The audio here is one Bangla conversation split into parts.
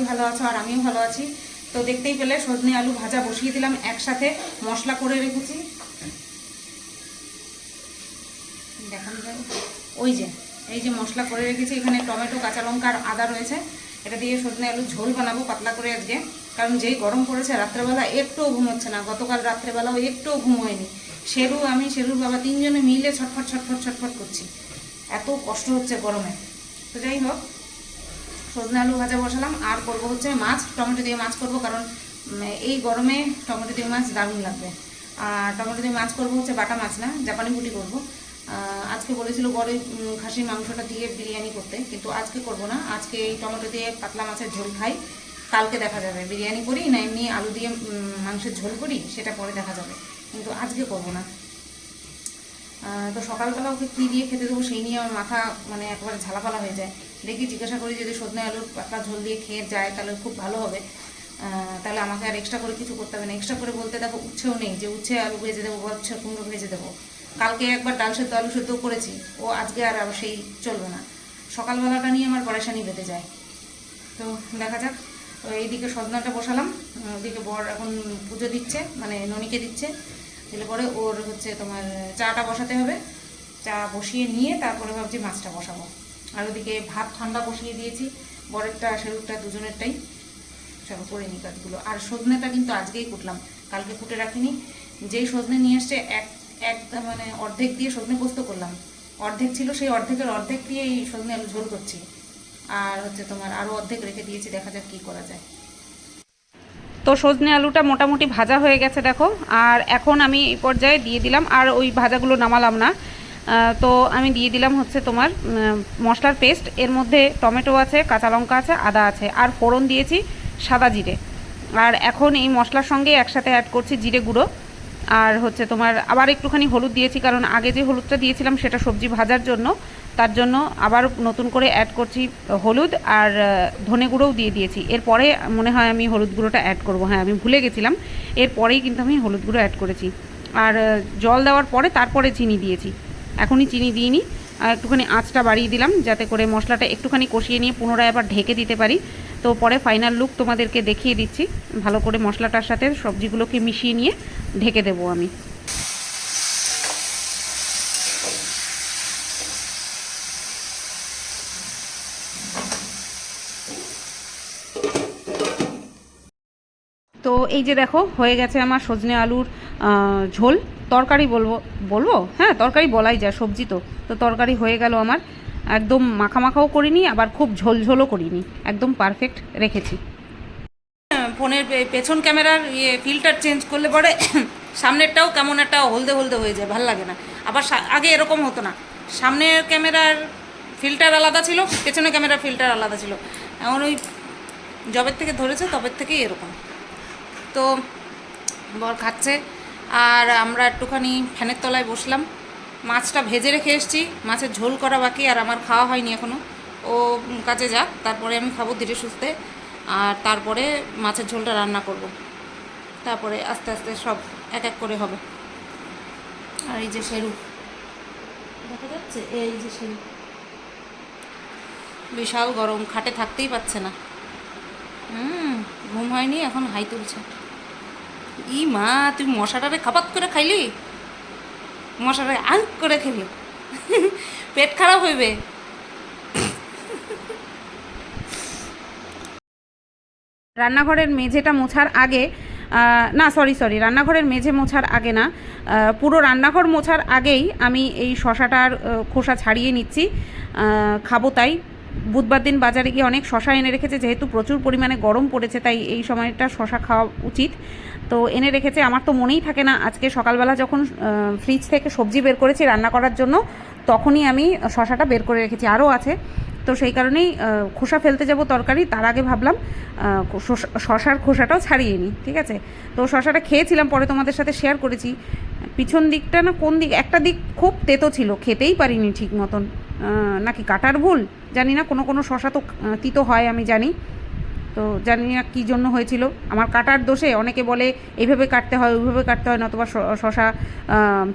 সবাই ভালো আছো আর আমিও ভালো আছি। তো দেখতেই পেলে সজনে আলু ভাজা বসিয়ে দিলাম, একসাথে মশলা করে রেখেছি। দেখানো ওই যে, এই যে মশলা করে রেখেছি, এখানে টমেটো, কাঁচা লঙ্কা আর আদা রয়েছে। এটা দিয়ে সজনে আলু ঝোল বানাবো পাতলা করে আজকে। কারণ যেই গরম পড়েছে, রাত্রেবেলা একটুও ঘুম হচ্ছে না। গতকাল রাত্রেবেলাও একটুও ঘুম হয়নি। শেরু, আমি, শেরুর বাবা তিনজনে মিলে ছটফট ছটফট ছটফট করছি। এত কষ্ট হচ্ছে গরমে। তো যাই হোক সজনে আলু ভাজা বসালাম। আর করব হচ্ছে মাছ, টমেটো দিয়ে মাছ করব, কারণ এই গরমে টমেটো দিয়ে মাছ দারুণ লাগবে। আর টমেটো দিয়ে মাছ করব হচ্ছে বাটা মাছ না, জাপানি বুটি করব। আজকে বলেছিল বড় খাসির মাংসটা দিয়ে বিরিয়ানি করতে, কিন্তু আজকে করব না। আজকে এই টমেটো দিয়ে পাতলা মাছের ঝোল খাই, কালকে দেখা যাবে। বিরিয়ানি করি না, এমনি আলু দিয়ে মাংসের ঝোল করি, সেটা পরে দেখা যাবে। কিন্তু আজকে করব না। তো সকালবেলা ওকে কী দিয়ে খেতে দেবো সেই নিয়ে আমার মাথা মানে একবারে ঝালাপালা হয়ে যায়। দেখি জিজ্ঞাসা করি যদি সজনে আলুর পাতলা ঝোল দিয়ে খেয়ে যায়, তাহলে খুব ভালো হবে। তাহলে আমাকে আর এক্সট্রা করে কিছু করতে হবে না। এক্সট্রা করে বলতে দেখো উচ্ছেও নেই, যে উচ্ছে আলু ভেজে দেবো বা উচ্ছে কুমড়ো ভেজে দেবো। কালকে একবার ডাল সেদ্ধ, আলু সেদ্ধ করেছি। ও আজকে আর আবার সেই চলবে না। সকালবেলাটা নিয়ে আমার পরেশানি বেঁধে যায়। তো দেখা যাক। তো এইদিকে সজনাটা বসালাম। ওদিকে বর এখন পুজো দিচ্ছে মানে ননিকে দিচ্ছে। দিলে পরে ওর হচ্ছে তোমার চাটা বসাতে হবে। চা বসিয়ে নিয়ে তারপরে ভাবছি মাছটা বসাবো। আর ওদিকে ভাত ঠান্ডা বসিয়ে দিয়েছি, বরেরটা, সেরুরটা, দুজনেরটাই। চলো করে নিই কাজগুলো। আর সজনেটা কিন্তু আজকেই কুটলাম, কালকে কুটে রাখিনি। যেই সজনে নিয়ে এসছে, এক এক মানে অর্ধেক দিয়ে সজনে পোস্ত করলাম। অর্ধেক ছিল, সেই অর্ধেকের অর্ধেক দিয়ে এই সজনে আলু ঝোল করছি। আর হচ্ছে তোমার আরও অর্ধেক রেখে দিয়েছি, দেখা যাক কী করা যায়। তো সজনে আলুটা মোটামুটি ভাজা হয়ে গেছে, দেখো। আর এখন আমি এই পর্যায়ে দিয়ে দিলাম, আর ওই ভাজাগুলো নামালাম না। তো আমি দিয়ে দিলাম হচ্ছে তোমার মশলার পেস্ট। এর মধ্যে টমেটো আছে, কাঁচা লঙ্কা আছে, আদা আছে, আর ফোড়ন দিয়েছি সাদা জিরে। আর এখন এই মশলার সঙ্গে একসাথে অ্যাড করছি জিরে গুঁড়ো। আর হচ্ছে তোমার আবার একটুখানি হলুদ দিয়েছি, কারণ আগে যে হলুদটা দিয়েছিলাম সেটা সবজি ভাজার জন্য, তার জন্য আবার নতুন করে অ্যাড করছি হলুদ আর ধনে গুঁড়োও দিয়ে দিয়েছি। এরপরে মনে হয় আমি হলুদ গুঁড়োটা অ্যাড করব। হ্যাঁ আমি ভুলে গেছিলাম। এরপরেই কিন্তু আমি হলুদ গুঁড়ো অ্যাড করেছি। আর জল দেওয়ার পরে তারপরে চিনি দিয়েছি। এখনই চিনি দিইনি। আর একটুখানি আঁচটা বাড়িয়ে দিলাম, যাতে করে মশলাটা একটুখানি কষিয়ে নিয়ে পুনরায় আবার ঢেকে দিতে পারি। তো পরে ফাইনাল লুক তোমাদেরকে দেখিয়ে দিচ্ছি। ভালো করে মশলাটার সাথে সবজিগুলোকে মিশিয়ে নিয়ে ঢেকে দেবো আমি। তো এই যে দেখো, হয়ে গেছে আমার সজনে আলুর ঝোল। তরকারি বলব বলব? হ্যাঁ তরকারি বলাই যায়, সবজি তো। তো তরকারি হয়ে গেল আমার। একদম মাখা মাখাও করিনি, আবার খুব ঝোল ঝোলও করিনি। একদম পারফেক্ট রেখেছি। ফোনের পেছন ক্যামেরার ইয়ে ফিল্টার চেঞ্জ করলে পরে সামনেরটাও কেমন একটা হলদে হলদে হয়ে যায়, ভালো লাগে না। আবার আগে এরকম হতো না। সামনের ক্যামেরার ফিল্টার আলাদা ছিল পেছনের ক্যামেরার ফিল্টার আলাদা ছিল। এখন ওই জবের থেকে ধরেছে, তবের থেকেই এরকম। তো বর খাচ্ছে। আর আমরা একটুখানি ফ্যানের তলায় বসলাম। মাছটা ভেজে রেখে এসেছি। মাছের ঝোল করা বাকি, আর আমার খাওয়া হয়নি এখনও ও কাজে যাক, তারপরে আমি খাব ধীরে সুস্থে। আর তারপরে মাছের ঝোলটা রান্না করব। তারপরে আস্তে আস্তে সব এক এক করে হবে। আর এই যে সেরু। দেখা যাচ্ছে? এই যে সেরু। বিশাল গরম, খাটে থাকতেই পারছে না। হুম, ঘুম হয়নি, এখন হাই তুলছে। ই মা, তুই মশাটারে খাপাত করে খাইলি? মশাটারে আঙ্ক করে খেলি পেট খারাপ হইবে। রান্নাঘরের মেঝেটা মোছার আগে না সরি সরি রান্নাঘরের মেঝে মোছার আগে না পুরো রান্নাঘর মোছার আগেই আমি এই শশাটার খোসা ছাড়িয়ে নিচ্ছি। খাব তাই। বুধবার দিন বাজারে গিয়ে অনেক শশা এনে রেখেছে, যেহেতু প্রচুর পরিমাণে গরম পড়েছে, তাই এই সময়টা শশা খাওয়া উচিত। তো এনে রেখেছে, আমার তো মনেই থাকে না। আজকে সকালবেলা যখন ফ্রিজ থেকে সবজি বের করেছি রান্না করার জন্য, তখনই আমি শশাটা বের করে রেখেছি। আরও আছে। তো সেই কারণেই খোসা ফেলতে যাব তরকারি, তার আগে ভাবলাম শশার খোসাটাও ছাড়িয়ে নিই, ঠিক আছে? তো শশাটা খেয়েছিলাম, পরে তোমাদের সাথে শেয়ার করেছি। পিছন দিকটা না কোন দিক, একটা দিক খুব তেতো ছিল, খেতেই পারিনি ঠিক মতন। নাকি কাটার ভুল? জানি না, কোনো কোনো শশা তো তিতো হয়, আমি জানি। তো জানি না কী জন্য হয়েছিল। আমার কাটার দোষে অনেকে বলে, এইভাবে কাটতে হয়, ওইভাবে কাটতে হয়, নতুবা শশা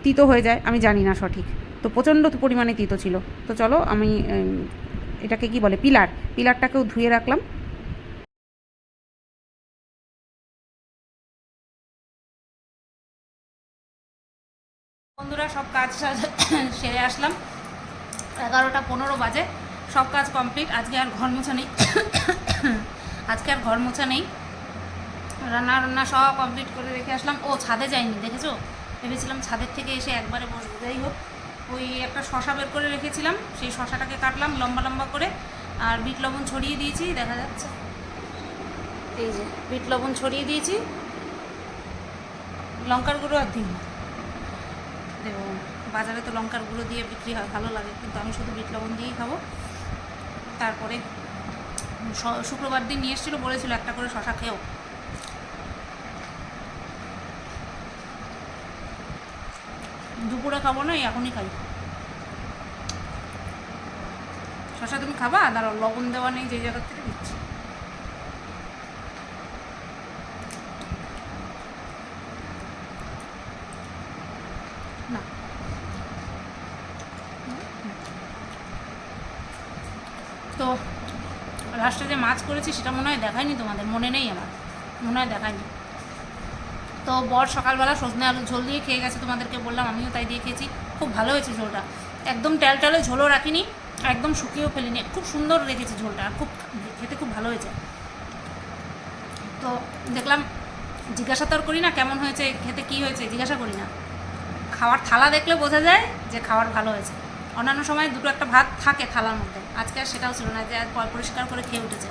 তিতো হয়ে যায়। আমি জানি না সঠিক। তো প্রচণ্ড পরিমাণে তিতো ছিল। তো চলো আমি এটাকে কি বলে, পিলার, পিলারটাকেও ধুয়ে রাখলাম। বন্ধুরা, সব কাজ সেরে আসলাম। এগারোটা পনেরো বাজে। সব কাজ কমপ্লিট। আজকে আর ঘর মোছা নেই। আজকে আর ঘর মোছা নেই। রান্না রান্না সব কমপ্লিট করে রেখে আসলাম। ও ছাদে যাইনি দেখেছ? ভেবেছিলাম ছাদের থেকে এসে একবারে বসবো। যাই হোক, ওই একটা শশা বের করে রেখেছিলাম। সেই শশাটাকে কাটলাম লম্বা লম্বা করে। আর বিট লবণ ছড়িয়ে দিয়েছি, দেখা যাচ্ছে। এই যে, বিট লবণ ছড়িয়ে দিয়েছি। লঙ্কার গুঁড়ো আর দিই না দেবো। বাজারে তো লঙ্কার গুঁড়ো দিয়ে বিক্রি হয়, ভালো লাগে। কিন্তু আমি শুধু বিট লবণ দিয়েই খাব। তারপরে শুক্রবার দিন নিয়ে এসেছিল, বলেছিল একটা করে শশা খেয়েও। দুপুরে খাব না এখনই খাই। শশা তুমি খাবা? দাঁড়াও, লবণ দেওয়া নেই যে জায়গার থেকে দিচ্ছি না তো লাস্টে যে মাছ করেছি সেটা মনে হয় দেখায়নি তোমাদের, মনে নেই আমার, মনে হয় দেখায়নি। তো বর সকালবেলা সজনে আলু ঝোল দিয়ে খেয়ে গেছে তোমাদেরকে বললাম, আমিও তাই দিয়ে খেয়েছি, খুব ভালো হয়েছে ঝোলটা। একদম ট্যাল ট্যালে ঝোলও রাখিনি, একদম শুকিয়েও ফেলিনি, খুব সুন্দর রেখেছি ঝোলটা, খুব খেতে খুব ভালো হয়েছে। তো দেখলাম, জিজ্ঞাসা তো করি না কেমন হয়েছে, খেতে কি হয়েছে, জিজ্ঞাসা করি না। খাওয়ার থালা দেখলে বোঝা যায় যে খাওয়ার ভালো হয়েছে। অন্যান্য সময় দুটো একটা ভাত থাকে থালার মধ্যে, আজকে আর সেটাও ছিল না, যে পরিষ্কার করে খেয়ে উঠেছে।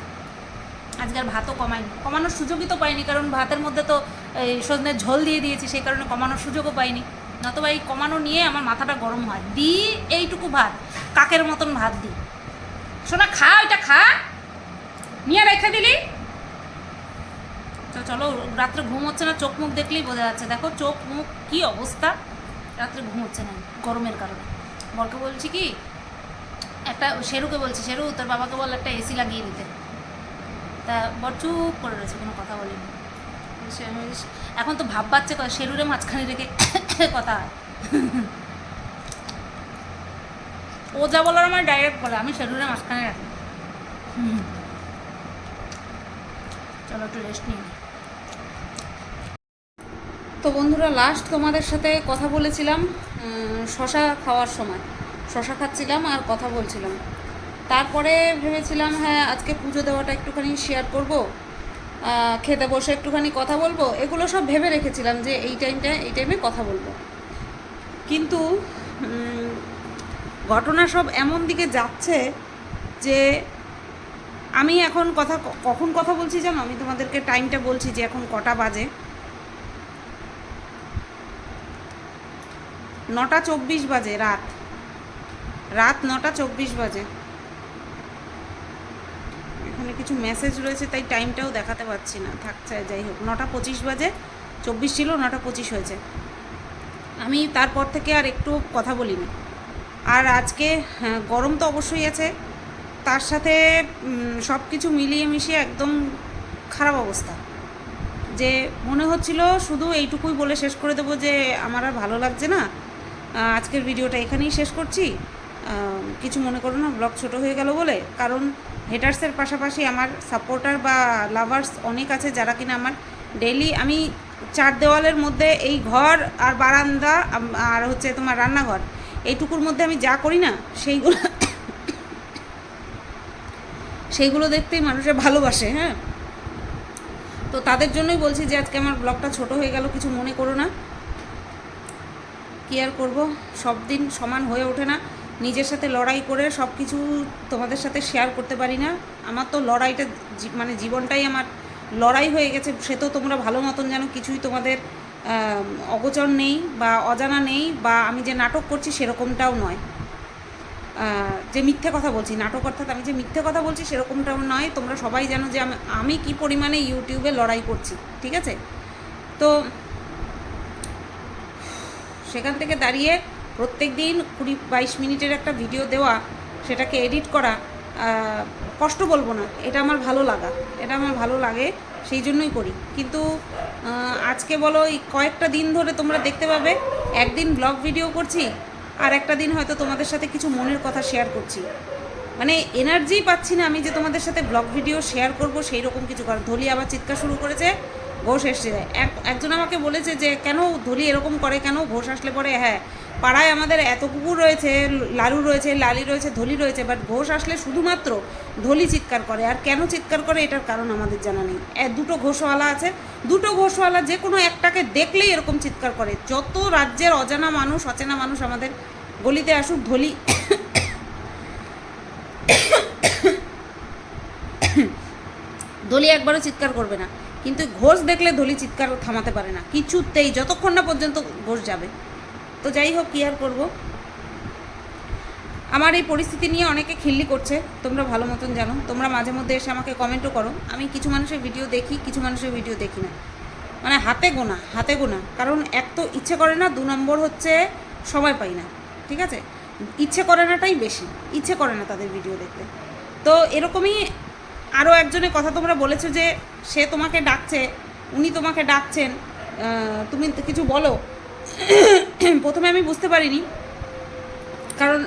আজকে আর ভাতও কমাইনি। কমানোর সুযোগই তো পাইনি, কারণ ভাতের মধ্যে তো এই সজনের ঝোল দিয়ে দিয়েছি, সেই কারণে কমানোর সুযোগও পাইনি। নতবা এই কমানো নিয়ে আমার মাথাটা গরম হয়। দিই এইটুকু ভাত, কাকের মতন ভাত দিই শোনা খা, ওইটা খা। নিয়ে রেখে দিলি। তো চলো, রাত্রে ঘুম হচ্ছে না, চোখ মুখ দেখলেই বোঝা যাচ্ছে। দেখো, চোখ মুখ কী অবস্থা? রাত্রে ঘুম হচ্ছে না, গরমের কারণে। বরকে বলছি কি, একটা শেরুকে বলছি, শেরু, তোর বাবাকে বল একটা এসি লাগিয়ে দিতে। তা বর চুপ করে রয়েছে, কোনো কথা বলিনি। এখন তো ভাব পাচ্ছে শেরুরে মাঝখানে রেখে কথা ও যা বলার আমার ডাইরেক্ট বলে, আমি শেরুরে মাঝখানে রাখি। চলো একটু রেস্ট নিই। তো বন্ধুরা লাস্ট তোমাদের সাথে কথা বলেছিলাম শশা খাওয়ার সময়। শশা খাচ্ছিলাম আর কথা বলছিলাম। তারপরে ভেবেছিলাম হ্যাঁ আজকে পুজো দেওয়াটা একটুখানি শেয়ার করব খেতে বসে একটুখানি কথা বলব, এগুলো সব ভেবে রেখেছিলাম যে এই টাইমটা এই টাইমে কথা বলব। কিন্তু ঘটনা সব এমন দিকে যাচ্ছে যে আমি এখন কথা কখন কথা বলছি জানো? আমি তোমাদেরকে টাইমটা বলছি যে এখন কটা বাজে। নটা চব্বিশ বাজে রাত। রাত নটা চব্বিশ বাজে। এখানে কিছু মেসেজ রয়েছে তাই টাইমটাও দেখাতে পারছি না। থাকছে যাই হোক। নটা পঁচিশ বাজে চব্বিশ ছিল নটা পঁচিশ হয়েছে। আমি তারপর থেকে আর একটু কথা বলিনি। আর আজকে হ্যাঁ, গরম তো অবশ্যই আছে। তার সাথে সব কিছু মিলিয়ে মিশিয়ে একদম খারাপ অবস্থা। যে মনে হচ্ছিল শুধু এইটুকুই বলে শেষ করে দেবো যে আমার আর ভালো লাগছে না। আজকের ভিডিওটা এখানেই শেষ করছি। কিছু মনে করো না ব্লগ ছোট হয়ে গেল বলে। কারণ হেটার্সের পাশাপাশি আমার সাপোর্টার বা লাভার্স অনেক আছে যারা কিনা আমার ডেইলি আমি চার দেওয়ালের মধ্যে এই ঘর আর বারান্দা আর হচ্ছে তোমার রান্নাঘর, এইটুকুর মধ্যে আমি যা করি না, সেইগুলো সেইগুলো দেখতেই মানুষের ভালোবাসে হ্যাঁ? তো তাদের জন্যই বলছি যে আজকে আমার ব্লগটা ছোট হয়ে গেল, কিছু মনে করো না। কি আর করব? সব দিন সমান হয়ে ওঠে না। নিজের সাথে লড়াই করে সব কিছু তোমাদের সাথে শেয়ার করতে পারি না। আমার তো লড়াইটা মানে জীবনটাই আমার লড়াই হয়ে গেছে, সে তো তোমরা ভালো মতন জানো, কিছুই তোমাদের অগোচর নেই বা অজানা নেই বা আমি যে নাটক করছি সেরকমটাও নয়। যে মিথ্যে কথা বলছি, নাটক অর্থাৎ আমি যে মিথ্যে কথা বলছি সেরকমটাও নয়, তোমরা সবাই জানো যে আমি আমি কী পরিমাণে ইউটিউবে লড়াই করছি, ঠিক আছে? তো সেখান থেকে দাঁড়িয়ে প্রত্যেক দিন কুড়ি বাইশ মিনিটের একটা ভিডিও দেওয়া, সেটাকে এডিট করা কষ্ট বলব না, এটা আমার ভালো লাগা, এটা আমার ভালো লাগে, সেই জন্যই করি। কিন্তু আজকে বলো, এই কয়েকটা দিন ধরে তোমরা দেখতে পাবে, একদিন ব্লগ ভিডিও করছি, আর একটা দিন হয়তো তোমাদের সাথে কিছু মনের কথা শেয়ার করছি। মানে এনার্জি পাচ্ছি না আমি যে তোমাদের সাথে ব্লগ ভিডিও শেয়ার করব, সেই রকম কিছু কর ধলি আবার চিৎকার শুরু করেছে, ঘোষ এসছে। এক, একজন আমাকে বলেছে যে, কেন ধলি এরকম করে? কেন ঘোষ আসলে পরে? হ্যাঁ পাড়ায় আমাদের এত কুকুর রয়েছে, লালু রয়েছে, লালি রয়েছে, ধলি রয়েছে বাট ঘোষ আসলে শুধুমাত্র ধলি চিৎকার করে। আর কেন চিৎকার করে এটার কারণ আমাদের জানা নেই। দুটো ঘোষওয়ালা আছে। দুটো ঘোষওয়ালা যে কোনো একটাকে দেখলেই এরকম চিৎকার করে। যত রাজ্যের অজানা মানুষ, অচেনা মানুষ আমাদের গলিতে আসুক, ধলি ধলি একবারও চিৎকার করবে না। কিন্তু ঘোষ দেখলে ধলি চিৎকার থামাতে পারে না। কিছুতেই, যতক্ষণ না পর্যন্ত ঘোষ যাবে। তো যাই হোক, কী আর করব? আমার এই পরিস্থিতি নিয়ে অনেকে খিল্লি করছে, তোমরা ভালো মতন জানো। তোমরা মাঝে মধ্যে এসে আমাকে কমেন্টও করো। আমি কিছু মানুষের ভিডিও দেখি, কিছু মানুষের ভিডিও দেখি না। মানে হাতে গোনা হাতে গোনা। কারণ এক তো ইচ্ছে করে না, দু নম্বর হচ্ছে সময় পাই না, ঠিক আছে? ইচ্ছে করে নাটাই বেশি, ইচ্ছে করে না তাদের ভিডিও দেখতে। তো এরকমই আরও একজনের কথা তোমরা বলেছ যে, সে তোমাকে ডাকছে, উনি তোমাকে ডাকছেন তুমি কিছু বলো। প্রথমে আমি বুঝতে পারিনি। কারণ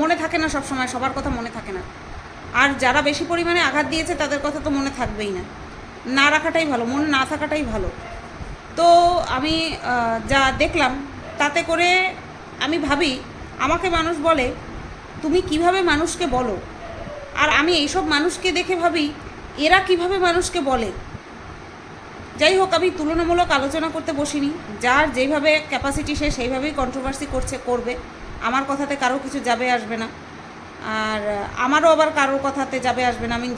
মনে থাকে না সব সময় সবার কথা মনে থাকে না। আর যারা বেশি পরিমাণে আঘাত দিয়েছে, তাদের কথা তো মনে থাকবেই না। না রাখাটাই ভালো, মনে না থাকাটাই ভালো। তো আমি যা দেখলাম, তাতে করে আমি ভাবি, আমাকে মানুষ বলে, তুমি কীভাবে মানুষকে বলো? আর আমি এইসব মানুষকে দেখে ভাবি, এরা কীভাবে মানুষকে বলে? যাই হোক, আমি তুলনামূলক আলোচনা করতে বসিনি। যার যেভাবে ক্যাপাসিটি সে সেইভাবেই কন্ট্রোভার্সি করছে, করবে। আমার কথাতে কারও কিছু যাবে আসবে না। আর আমারও আবার কারোর কথাতে যাবে আসবে না। আমি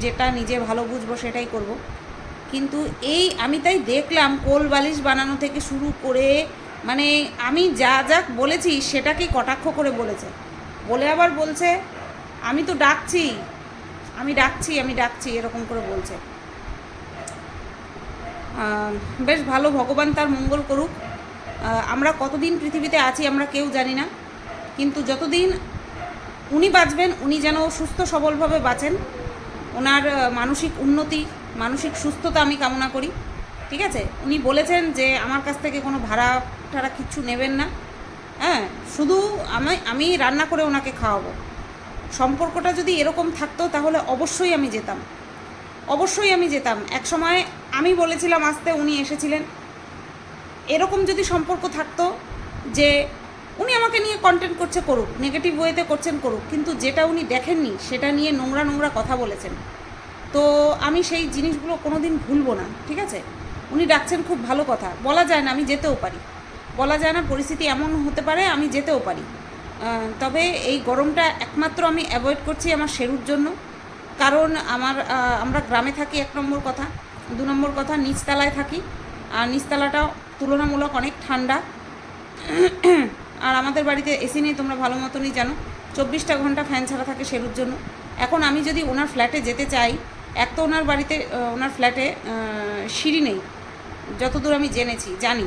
যেটা নিজে ভালো বুঝব সেটাই করব। কিন্তু এই, আমি তাই দেখলাম, কোল বালিশ বানানো থেকে শুরু করে মানে আমি যা যা বলেছি সেটাকেই কটাক্ষ করে বলেছে। বলে আবার বলছে, আমি তো ডাকছি, আমি ডাকছি আমি ডাকছি, এরকম করে বলছে। বেশ ভালো ভগবান তার মঙ্গল করুক। আমরা কতদিন পৃথিবীতে আছি আমরা কেউ জানি না। কিন্তু যতদিন উনি বাঁচবেন, উনি যেন সুস্থ সবলভাবে বাঁচেন, ওনার মানসিক উন্নতি, মানসিক সুস্থতা আমি কামনা করি। ঠিক আছে? উনি বলেছেন যে আমার কাছ থেকে কোনো ভাড়া টাড়া কিচ্ছু নেবেন না। হ্যাঁ শুধু আমি আমি রান্না করে ওনাকে খাওয়াবো। সম্পর্কটা যদি এরকম থাকতো তাহলে অবশ্যই আমি যেতাম। অবশ্যই আমি যেতাম। এক সময় আমি বলেছিলাম, আসতে উনি এসেছিলেন। এরকম যদি সম্পর্ক থাকতো যে উনি আমাকে নিয়ে কন্টেন্ট করছে করুক নেগেটিভ ওয়েতে করছেন করুক, কিন্তু যেটা উনি দেখেননি সেটা নিয়ে নোংরা নোংরা কথা বলেছেন। তো আমি সেই জিনিসগুলো কোনো দিন ভুলবো না, ঠিক আছে? উনি ডাকছেন খুব ভালো কথা। বলা যায় না আমি যেতেও পারি। বলা যায় না পরিস্থিতি এমন হতে পারে আমি যেতেও পারি। তবে এই গরমটা একমাত্র আমি অ্যাভয়েড করছি আমার শেরুর জন্য। কারণ আমার আমরা গ্রামে থাকি এক নম্বর কথা, দু নম্বর কথা নিচতলায় থাকি, আর নিচতলাটা তুলনামূলক অনেক ঠান্ডা। আর আমাদের বাড়িতে এসি নেই, তোমরা ভালো মতনই জানো। চব্বিশটা ঘণ্টা ফ্যান ছাড়া থাকে সেরুর জন্য। এখন আমি যদি ওনার ফ্ল্যাটে যেতে চাই, এক তো ওনার বাড়িতে ওনার ফ্ল্যাটে সিঁড়ি নেই, যতদূর আমি জেনেছি, জানি।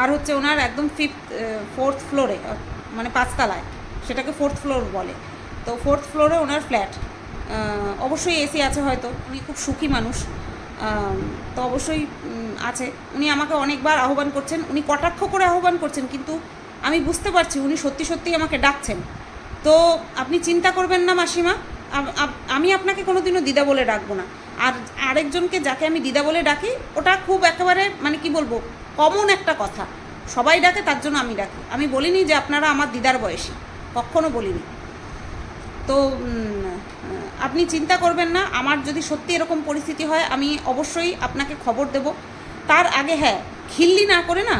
আর হচ্ছে ওনার একদম ফিফথ ফোর্থ ফ্লোরে মানে পাঁচতলায়, সেটাকে ফোর্থ ফ্লোর বলে। তো ফোর্থ ফ্লোরে ওনার ফ্ল্যাট অবশ্যই এসি আছে হয়তো, উনি খুব সুখী মানুষ। তো অবশ্যই আছে। উনি আমাকে অনেকবার আহ্বান করছেন। উনি কটাক্ষ করে আহ্বান করছেন, কিন্তু আমি বুঝতে পারছি উনি সত্যি সত্যি আমাকে ডাকছেন। তো আপনি চিন্তা করবেন না, মাসিমা। আমি আপনাকে কোনোদিনও দিদা বলে ডাকবো না। আর আরেকজনকে যাকে আমি দিদা বলে ডাকি, ওটা খুব একেবারে মানে কি বলব কমন একটা কথা। সবাই ডাকে, তার জন্য আমি ডাকি। আমি বলিনি যে আপনারা আমার দিদার বয়সী। কখনো বলিনি। তো আপনি চিন্তা করবেন না, আমার যদি সত্যি এরকম পরিস্থিতি হয়, আমি অবশ্যই আপনাকে খবর দেব। তার আগে হ্যাঁ খিল্লি না করে না,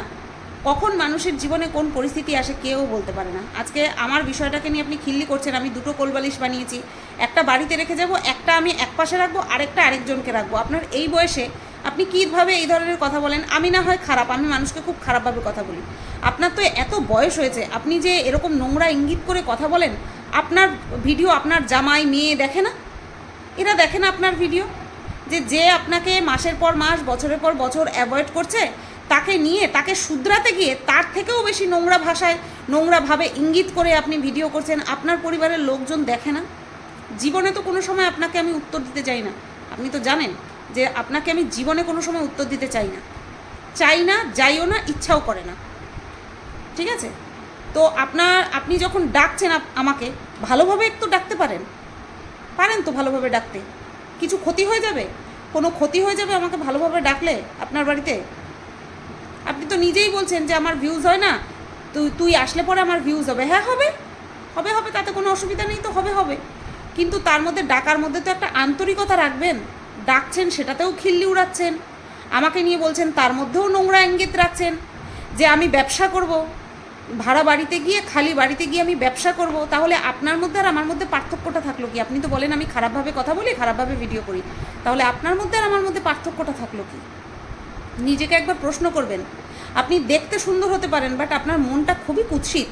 কখন মানুষের জীবনে কোন পরিস্থিতি আসে কেউ বলতে পারে না। আজকে আমার বিষয়টাকে নিয়ে আপনি খিল্লি করছেন, আমি দুটো কোলবালিশ বানিয়েছি। একটা বাড়িতে রেখে যাব, একটা আমি এক পাশে রাখব, আরেকটা আরেকজনকে রাখব। আপনার এই বয়সে আপনি কীভাবে এই ধরনের কথা বলেন? আমি না হয় খারাপ, আমি মানুষকে খুব খারাপভাবে কথা বলি। আপনার তো এত বয়স হয়েছে, আপনি যে এরকম নোংরা ইঙ্গিত করে কথা বলেন আপনার ভিডিও আপনার জামাই, মেয়ে দেখে না? এরা দেখে না আপনার ভিডিও? যে যে আপনাকে মাসের পর মাস, বছরের পর বছর অ্যাভয়েড করছে, তাকে নিয়ে, তাকে শুধরাতে গিয়ে তার থেকেও বেশি নোংরা ভাষায় নোংরাভাবে ইঙ্গিত করে আপনি ভিডিও করছেন, আপনার পরিবারের লোকজন দেখে না? জীবনে তো কোনো সময় আপনাকে আমি উত্তর দিতে চাই না। আপনি তো জানেন যে আপনাকে আমি জীবনে কোনো সময় উত্তর দিতে চাই না। চাই না, যাইও না, ইচ্ছাও করে না। ঠিক আছে? তো আপনার, আপনি যখন ডাকছেন আমাকে, ভালোভাবে একটু ডাকতে পারেন। পারেন তো ভালোভাবে ডাকতে। কিছু ক্ষতি হয়ে যাবে? কোনো ক্ষতি হয়ে যাবে আমাকে ভালোভাবে ডাকলে আপনার বাড়িতে? আপনি তো নিজেই বলছেন যে আমার ভিউজ হয় না। তুই তুই আসলে পরে আমার ভিউজ হবে। হ্যাঁ হবে। হবে হবে, তাতে কোনো অসুবিধা নেই তো হবে হবে। কিন্তু তার মধ্যে, ডাকার মধ্যে তো একটা আন্তরিকতা রাখবেন। ডাকছেন, সেটাতেও খিল্লি উড়াচ্ছেন। আমাকে নিয়ে বলছেন, তার মধ্যেও নোংরা ইঙ্গিত রাখছেন যে আমি ব্যবসা করব। ভাড়া বাড়িতে গিয়ে, খালি বাড়িতে গিয়ে আমি ব্যবসা করব, তাহলে আপনার মধ্যে আর আমার মধ্যে পার্থক্যটা থাকল কি? আপনি তো বলেন আমি খারাপভাবে কথা বলি, খারাপভাবে ভিডিও করি। তাহলে আপনার মধ্যে আর আমার মধ্যে পার্থক্যটা থাকল কি? নিজেকে একবার প্রশ্ন করবেন। আপনি দেখতে সুন্দর হতে পারেন বাট আপনার মনটা খুবই কুৎসিত।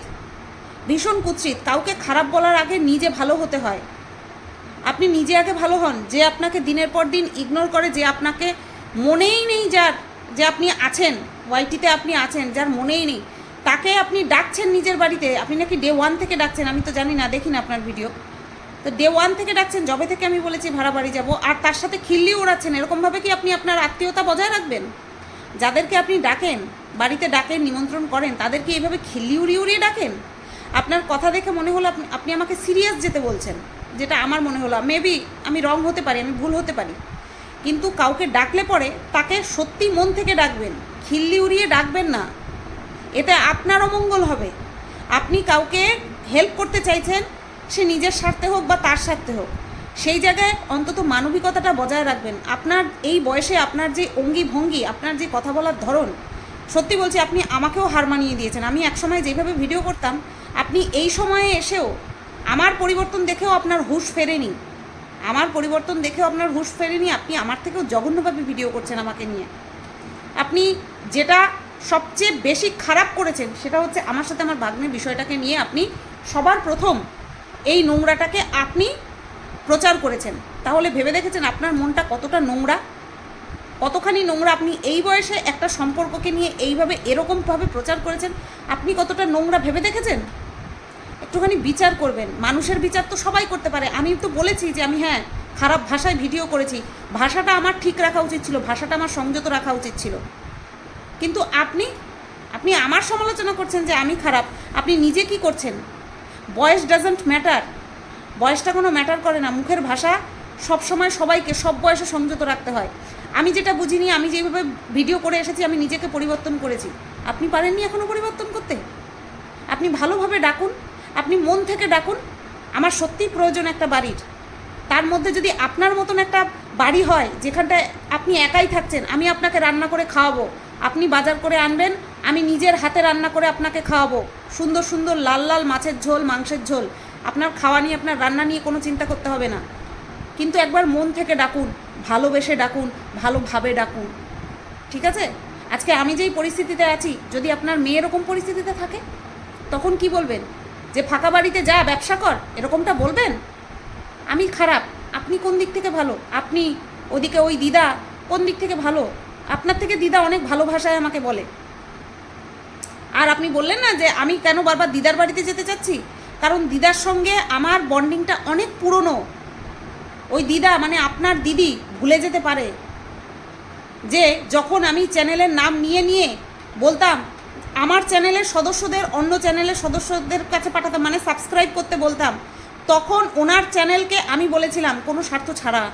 ভীষণ কুৎসিত। কাউকে খারাপ বলার আগে নিজে ভালো হতে হয়। আপনি নিজে আগে ভালো হন, যে আপনাকে দিনের পর দিন ইগনোর করে, যে আপনাকে মনেই নেই যার, যে আপনি আছেন ওয়াইটিতে আপনি আছেন, যার মনেই নেই। তাকে আপনি ডাকছেন নিজের বাড়িতে, আপনি নাকি ডে ওয়ান থেকে ডাকছেন? আমি তো জানি না, দেখি না আপনার ভিডিও তো ডে ওয়ান থেকে ডাকছেন জবে থেকে আমি বলেছি ভাড়া বাড়ি যাব, আর তার সাথে খিল্লি ওড়াচ্ছেন, এরকমভাবে কি আপনি আপনার আত্মীয়তা বজায় রাখবেন? যাদেরকে আপনি ডাকেন, বাড়িতে ডাকেন, নিমন্ত্রণ করেন, তাদেরকে এইভাবে খিল্লি উড়িয়ে উড়িয়ে ডাকেন? আপনার কথা দেখে মনে হলো আপনি আপনি আমাকে সিরিয়াস যেতে বলছেন, যেটা আমার মনে হলো মেবি আমি রং হতে পারি, আমি ভুল হতে পারি। কিন্তু কাউকে ডাকলে পরে তাকে সত্যি মন থেকে ডাকবেন, খিল্লি উড়িয়ে ডাকবেন না। এতে আপনার অমঙ্গল হবে। আপনি কাউকে হেল্প করতে চাইছেন, সে নিজের স্বার্থে হোক বা তার স্বার্থে হোক, সেই জায়গায় অন্তত মানবিকতাটা বজায় রাখবেন। আপনার এই বয়সে আপনার যে অঙ্গি ভঙ্গি, আপনার যে কথা বলার ধরন, সত্যি বলছি আপনি আমাকেও হার মানিয়ে দিয়েছেন। আমি একসময় যেভাবে ভিডিও করতাম, আপনি এই সময়ে এসেও আমার পরিবর্তন দেখেও আপনার হুঁশ ফেরেনি। আমার পরিবর্তন দেখেও আপনার হুঁশ ফেরেনি। আপনি আমার থেকেও জঘন্যভাবে ভিডিও করছেন আমাকে নিয়ে। আপনি যেটা সবচেয়ে বেশি খারাপ করেছেন সেটা হচ্ছে আমার সাথে আমার ভাগ্নের বিষয়টাকে নিয়ে আপনি সবার প্রথম এই নোংরাটাকে আপনি প্রচার করেছেন। তাহলে ভেবে দেখেছেন আপনার মনটা কতটা নোংরা? কতখানি নোংরা আপনি এই বয়সে একটা সম্পর্ককে নিয়ে এইভাবে এরকমভাবে প্রচার করেছেন? আপনি কতটা নোংরা ভেবে দেখেছেন? একটুখানি বিচার করবেন। মানুষের বিচার তো সবাই করতে পারে। আমি তো বলেছি যে আমি হ্যাঁ খারাপ ভাষায় ভিডিও করেছি। ভাষাটা আমার ঠিক রাখা উচিত ছিল। ভাষাটা আমার সংযত রাখা উচিত ছিল। কিন্তু আপনি আপনি আমার সমালোচনা করছেন যে আমি খারাপ। আপনি নিজে কি করছেন? বয়স ডাজন্ট ম্যাটার বয়সটা কোনো ম্যাটার করে না। মুখের ভাষা সব সময় সবাইকে, সব বয়সে সংযত রাখতে হয়। আমি যেটা বুঝিনি, আমি যেভাবে ভিডিও করে এসেছি, আমি নিজেকে পরিবর্তন করেছি। আপনি পারেননি এখনও পরিবর্তন করতে? আপনি ভালোভাবে ডাকুন। আপনি মন থেকে ডাকুন। আমার সত্যিই প্রয়োজন একটা বাড়ির। তার মধ্যে যদি আপনার মতন একটা বাড়ি হয়, যেখানটায় আপনি একাই থাকছেন, আমি আপনাকে রান্না করে খাওয়াবো। আপনি বাজার করে আনবেন, আমি নিজের হাতে রান্না করে আপনাকে খাওয়াবো। সুন্দর সুন্দর লাল লাল মাছের ঝোল, মাংসের ঝোল। আপনার খাওয়া নিয়ে, আপনার রান্না নিয়ে কোনো চিন্তা করতে হবে না। কিন্তু একবার মন থেকে ডাকুন, ভালোবেসে ডাকুন, ভালোভাবে ডাকুন। ঠিক আছে? আজকে আমি যেই পরিস্থিতিতে আছি, যদি আপনার মেয়ে এরকম পরিস্থিতিতে থাকে, তখন কি বলবেন? যে ফাঁকা বাড়িতে যা ব্যবসা কর, এরকমটা বলবেন? আমি খারাপ, আপনি কোন দিক থেকে ভালো? আপনি ওদিকে ওই দিদা কোন দিক থেকে ভালো? আপনার থেকে দিদা অনেক ভালো ভাষায় আমাকে বলে। আর আপনি বললেন না যে আমি কেন বারবার দিদার বাড়িতে যেতে চাচ্ছি? কারণ দিদার সঙ্গে আমার বন্ডিংটা অনেক পুরনো। ওই দিদা মানে আপনার দিদি ভুলে যেতে পারে। যে যখন আমি চ্যানেলের নাম নিয়ে নিয়ে বলতাম, আমার চ্যানেলের সদস্যদের অন্য চ্যানেলের সদস্যদের কাছে পাঠাতাম মানে সাবস্ক্রাইব করতে বলতাম, তখন ওনার চ্যানেলকে আমি বলেছিলাম, কোনো স্বার্থ ছাড়া।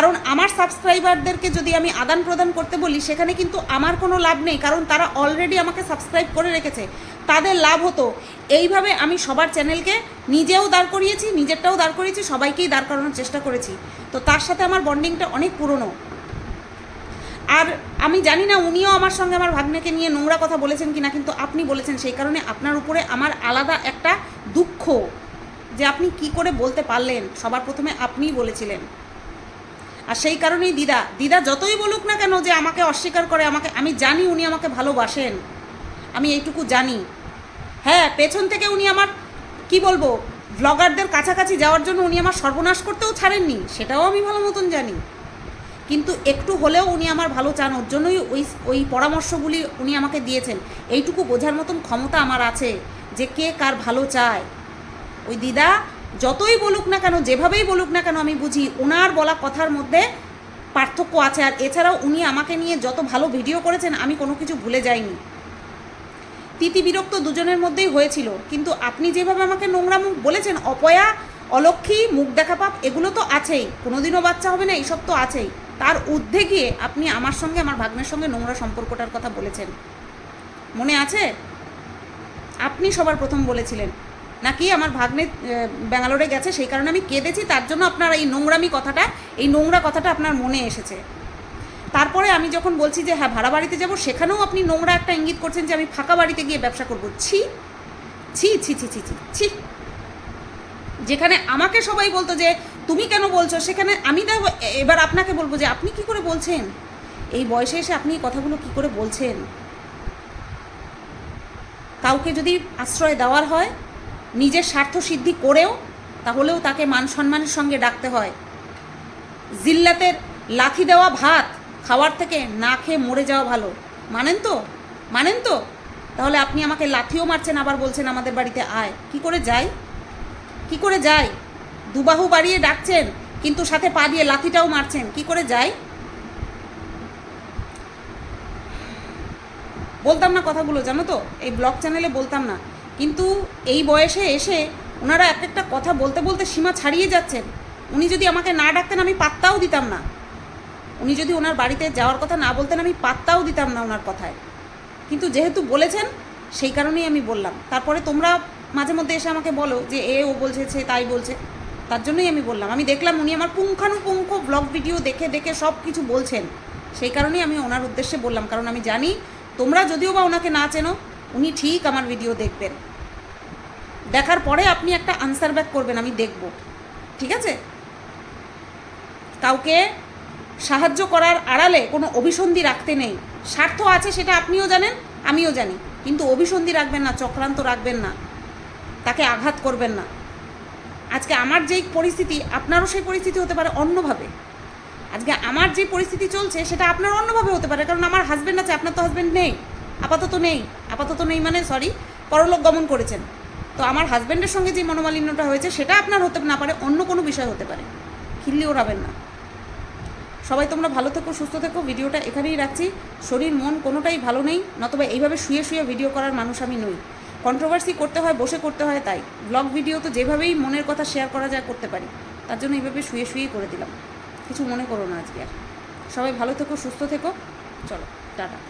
কারণ আমার সাবস্ক্রাইবারদেরকে যদি আমি আদান প্রদান করতে বলি, সেখানে কিন্তু আমার কোনো লাভ নেই, কারণ তারা অলরেডি আমাকে সাবস্ক্রাইব করে রেখেছে। তাদের লাভ হতো। এইভাবে আমি সবার চ্যানেলকে নিজেও দাঁড় করিয়েছি, নিজেরটাও দাঁড় করিয়েছি, সবাইকেই দাঁড় করানোর চেষ্টা করেছি। তো তার সাথে আমার বন্ডিংটা অনেক পুরনো। আর আমি জানি না উনিও আমার সঙ্গে আমার ভাগ্নেকে নিয়ে নোংরা কথা বলেছেন কিনা, কিন্তু আপনি বলেছেন সেই কারণে আপনার উপরে আমার আলাদা একটা দুঃখ যে আপনি কি করে বলতে পারলেন, সবার প্রথমে আপনিই বলেছিলেন। আর সেই কারণেই দিদা দিদা যতই বলুক না কেন যে আমাকে অস্বীকার করে, আমাকে, আমি জানি উনি আমাকে ভালোবাসেন। আমি এইটুকু জানি। হ্যাঁ পেছন থেকে উনি আমার, কি বলব ব্লগারদের কাছাকাছি যাওয়ার জন্য উনি আমার সর্বনাশ করতেও ছাড়েননি, সেটাও আমি ভালো মতন জানি। কিন্তু একটু হলেও উনি আমার ভালো চান, ওর জন্যই ওই ওই পরামর্শগুলি উনি আমাকে দিয়েছেন। এইটুকু বোঝার মতন ক্ষমতা আমার আছে যে কে কার ভালো চায়। ওই দিদা যতই বলুক না কেন, যেভাবেই বলুক না কেন, আমি বুঝি ওনার বলা কথার মধ্যে পার্থক্য আছে। আর এছাড়াও উনি আমাকে নিয়ে যত ভালো ভিডিও করেছেন, আমি কোনো কিছু ভুলে যাইনি। তিতি বিরক্ত দুজনের মধ্যেই হয়েছিল। কিন্তু আপনি যেভাবে আমাকে নোংরা মুখ বলেছেন, অপয়া, অলক্ষী, মুখ দেখা পাপ, এগুলো তো আছেই। কোনোদিনও বাচ্চা হবে না এইসব তো আছেই। তার ঊর্ধ্বে গিয়ে আপনি আমার সঙ্গে, আমার ভাগ্নের সঙ্গে নোংরা সম্পর্কটার কথা বলেছেন। মনে আছে? আপনি সবার প্রথম বলেছিলেন। নাকি আমার ভাগ্নে ব্যাঙ্গালোরে গেছে, সেই কারণে আমি কেঁদেছি, তার জন্য আপনার এই নোংরামি কথাটা, এই নোংরা কথাটা আপনার মনে এসেছে। তারপরে আমি যখন বলছি যে হ্যাঁ ভাড়া বাড়িতে যাব, সেখানেও আপনি নোংরা একটা ইঙ্গিত করছেন যে, আমি ফাঁকা বাড়িতে গিয়ে ব্যবসা করব। ছি ছি ছি ছি ছি ছি ছি। যেখানে আমাকে সবাই বলতো যে, তুমি কেন বলছো? সেখানে আমি দেখো এবার আপনাকে বলব যে, আপনি কি করে বলছেন? এই বয়সে এসে আপনি এই কথাগুলো কি করে বলছেন? কাউকে যদি আশ্রয় দেওয়ার হয় নিজের স্বার্থ সিদ্ধি করেও তাহলেও তাকে মান সম্মানের সঙ্গে ডাকতে হয়। জিল্লাতের লাথি দেওয়া ভাত খাওয়ার থেকে না খেয়ে মরে যাওয়া ভালো। মানেন তো? মানেন তো? তাহলে আপনি আমাকে লাথিও মারছেন, আবার বলছেন আমাদের বাড়িতে আয়। কি করে যাই? কি করে যাই? দুবাহু বাড়িয়ে ডাকছেন, কিন্তু সাথে পা দিয়ে লাথিটাও মারছেন। কি করে যাই? বলতাম না কথাগুলো, জানো তো? এই ব্লগ চ্যানেলে বলতাম না। কিন্তু এই বয়সে এসে ওনারা এক একটা কথা বলতে বলতে সীমা ছাড়িয়ে যাচ্ছেন। উনি যদি আমাকে না ডাকতেন, আমি পাত্তাও দিতাম না। উনি যদি ওনার বাড়িতে যাওয়ার কথা না বলতেন, আমি পাত্তাও দিতাম না ওনার কথায়। কিন্তু যেহেতু বলেছেন, সেই কারণেই আমি বললাম। তারপরে তোমরা মাঝে মধ্যে এসে আমাকে বলো যে, এ, ও বলছে, সে তাই বলছে। তার জন্যই আমি বললাম। আমি দেখলাম উনি আমার পুঙ্খানুপুঙ্খ ব্লগ ভিডিও দেখে দেখে সব কিছু বলছেন। সেই কারণেই আমি ওনার উদ্দেশ্যে বললাম। কারণ আমি জানি তোমরা যদিও বা ওনাকে না চেনো, উনি ঠিক আমার ভিডিও দেখবেন। দেখার পরে আপনি একটা আনসার ব্যাক করবেন, আমি দেখব। ঠিক আছে? কাউকে সাহায্য করার আড়ালে কোনো অভিসন্ধি রাখতে নেই। স্বার্থ আছে সেটা আপনিও জানেন, আমিও জানি। কিন্তু অভিসন্ধি রাখবেন না, চক্রান্ত রাখবেন না। তাকে আঘাত করবেন না। আজকে আমার যেই পরিস্থিতি, আপনারও সেই পরিস্থিতি হতে পারে অন্যভাবে। আজকে আমার যে পরিস্থিতি চলছে, সেটা আপনার অন্যভাবে হতে পারে। কারণ আমার হাজব্যান্ড আছে, আপনার তো হাজব্যান্ড নেই। আপাতত নেই। আপাতত নেই মানে সরি পরলোক গমন করেছেন। তো আমার হাজব্যান্ডের সঙ্গে যে মনোমালিন্যটা হয়েছে, সেটা আপনার হতে না পারে, অন্য কোনো বিষয় হতে পারে। খিল্লি ওড়াবেন না। সবাই তোমরা ভালো থেকো, সুস্থ থেকো। ভিডিওটা এখানেই রাখছি। শরীর, মন কোনোটাই ভালো নেই, নতবা এইভাবে শুয়ে শুয়ে ভিডিও করার মানুষ আমি নই। কন্ট্রোভার্সি করতে হয়, বসে করতে হয়, তাই। ব্লগ ভিডিও তো যেভাবেই মনের কথা শেয়ার করা যায়, করতে পারি। তার জন্য এইভাবে শুয়ে শুয়েই করে দিলাম। কিছু মনে করো না আজকে আর। সবাই ভালো থেকো, সুস্থ থেকো। চলো, টাটা।